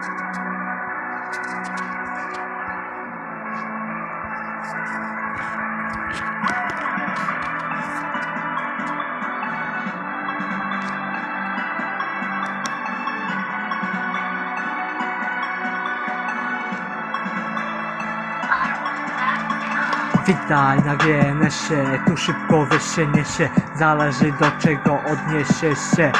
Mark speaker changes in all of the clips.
Speaker 1: Witaj na GNS-ie, tu szybko się niesie Zależy do czego odniesiesz się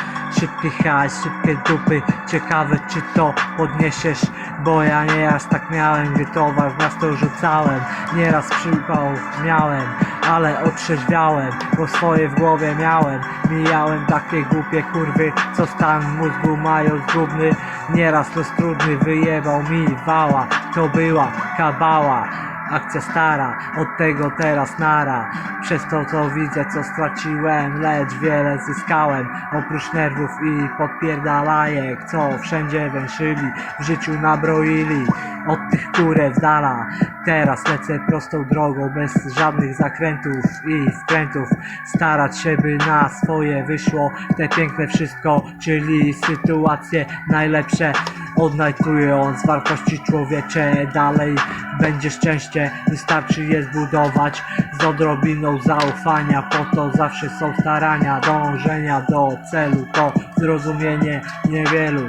Speaker 1: Hajs, szybkie dupy. Ciekawe czy to podniesiesz Bo ja nieraz tak miałem, gdy towar w miasto rzucałem. Nieraz przypał miałem, ale otrzeźwiałem Bo swoje w głowie miałem. Mijałem takie głupie kurwy Co stan mózgu mają zgubny. Nieraz los trudny wyjebał mi wała. To była kabała Akcja stara, od tego teraz nara. Przez to co widzę, co straciłem Lecz wiele zyskałem. Oprócz nerwów i podpierdalajek Co wszędzie węszyli W życiu nabroili. Od tych kurew z dala Teraz lecę prostą drogą Bez żadnych zakrętów i wkrętów. Starać się by na swoje wyszło Te piękne wszystko Czyli sytuacje najlepsze Odnajdując wartości człowiecze. Dalej będzie szczęście. Wystarczy je zbudować Z odrobiną zaufania. Po to zawsze są starania. Dążenia do celu To zrozumienie niewielu.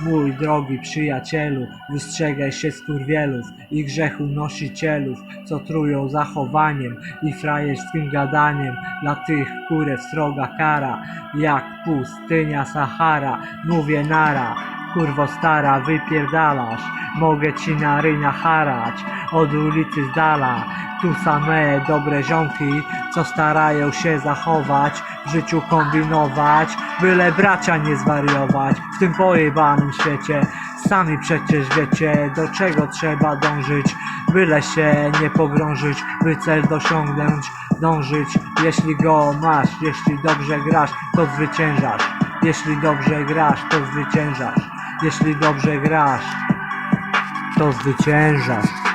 Speaker 1: Mój drogi przyjacielu Wystrzegaj się skurwielów I grzechu nosicielów Co trują zachowaniem I frajerskim gadaniem. Dla tych kurew sroga kara Jak pustynia Sahara Mówię nara Kurwo stara, wypierdalasz. Mogę ci na rynia harać. Od ulicy z dala Tu same dobre ziomki Co starają się zachować. W życiu kombinować Byle bracia nie zwariować. W tym pojebanym świecie Sami przecież wiecie Do czego trzeba dążyć. Byle się nie pogrążyć By cel dosiągnąć Dążyć. Jeśli go masz Jeśli dobrze grasz To zwyciężasz. Jeśli dobrze grasz, to zwyciężasz. Jeśli dobrze grasz, to zwyciężasz.